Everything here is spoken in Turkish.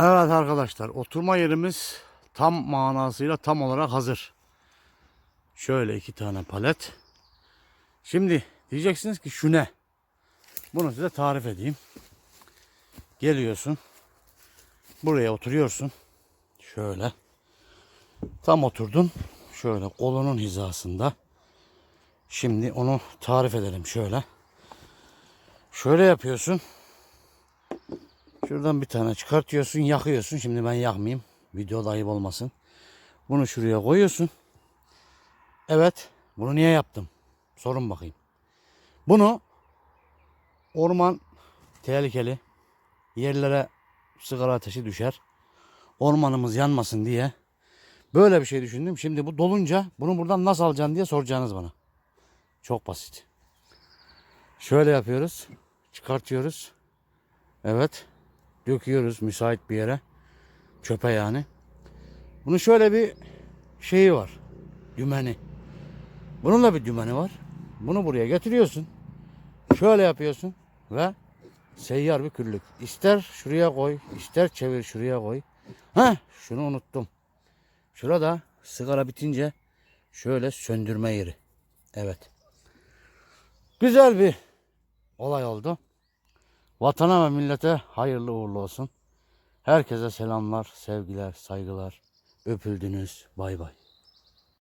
Evet arkadaşlar oturma yerimiz tam manasıyla tam olarak hazır. Şöyle iki tane palet. Şimdi diyeceksiniz ki şu ne? Bunu size tarif edeyim. Geliyorsun. Buraya oturuyorsun. Şöyle. Tam oturdun. Şöyle kolunun hizasında. Şimdi onu tarif edelim şöyle. Şöyle yapıyorsun. Şuradan bir tane çıkartıyorsun, yakıyorsun. Şimdi ben yakmayayım. Videoda ayıp olmasın. Bunu şuraya koyuyorsun. Evet. Bunu niye yaptım? Sorun bakayım. Bunu orman tehlikeli. Yerlere sigara ateşi düşer. Ormanımız yanmasın diye böyle bir şey düşündüm. Şimdi bu dolunca bunu buradan nasıl alacaksın diye soracağınız bana. Çok basit. Şöyle yapıyoruz. Çıkartıyoruz. Evet. Döküyoruz müsait bir yere. Çöpe yani. Bunun şöyle bir şeyi var. Dümeni. Bunun da bir dümeni var. Bunu buraya getiriyorsun. Şöyle yapıyorsun ve seyyar bir küllük. İster şuraya koy, ister çevir şuraya koy. Heh, şunu unuttum. Şurada sigara bitince şöyle söndürme yeri. Evet. Güzel bir olay oldu. Vatana ve millete hayırlı uğurlu olsun. Herkese selamlar, sevgiler, saygılar. Öpüldünüz. Bay bay.